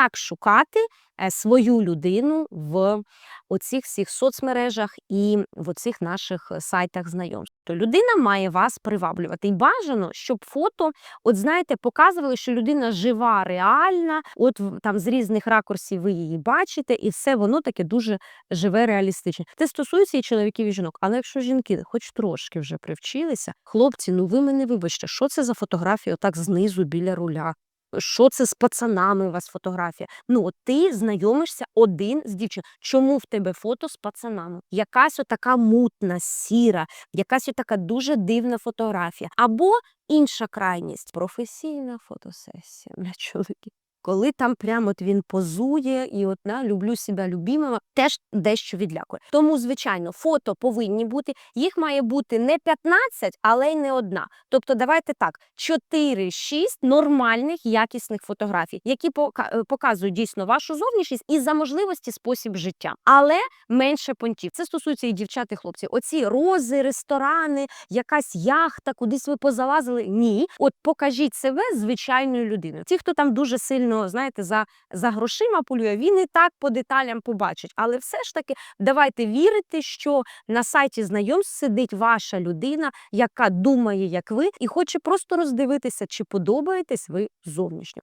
як шукати е, свою людину в оцих всіх соцмережах і в оцих наших е, сайтах знайомств. То людина має вас приваблювати. І бажано, щоб фото, от знаєте, показували, що людина жива, реальна, от там з різних ракурсів ви її бачите, і все воно таке дуже живе, реалістичне. Це стосується і чоловіків, і жінок. Але якщо жінки хоч трошки вже привчилися, хлопці, ну ви мене вибачте, що це за фотографія отак знизу біля руля? Що це з пацанами у вас фотографія? Ну, от ти знайомишся один з дівчин. Чому в тебе фото з пацанами? Якась отака мутна, сіра, якась отака дуже дивна фотографія. Або інша крайність професійна фотосесія для чоловіків. Коли там прямо от він позує і от на люблю себе любимого, теж дещо відлякує. Тому, звичайно, фото повинні бути. Їх має бути не 15, але й не одна. Тобто, давайте так: 4-6 нормальних якісних фотографій, які е, показують дійсно вашу зовнішність і за можливості спосіб життя, але менше понтів. Це стосується і дівчат, і хлопців. Оці рози, ресторани, якась яхта, кудись ви позалазили. Ні, от покажіть себе звичайною людиною. Ті, хто там дуже сильно знаєте, за, за грошима полює, він і так по деталям побачить. Але все ж таки давайте вірити, що на сайті знайомств сидить ваша людина, яка думає, як ви, і хоче просто роздивитися, чи подобаєтесь ви зовнішньо.